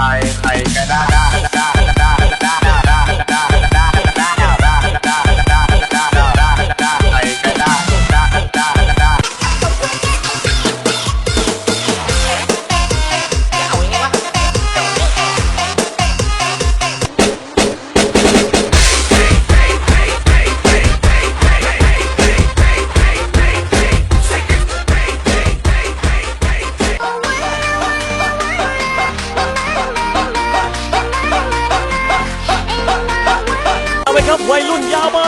I ay ay ay ay ay าวไปครับวัยรุ่นยาวไป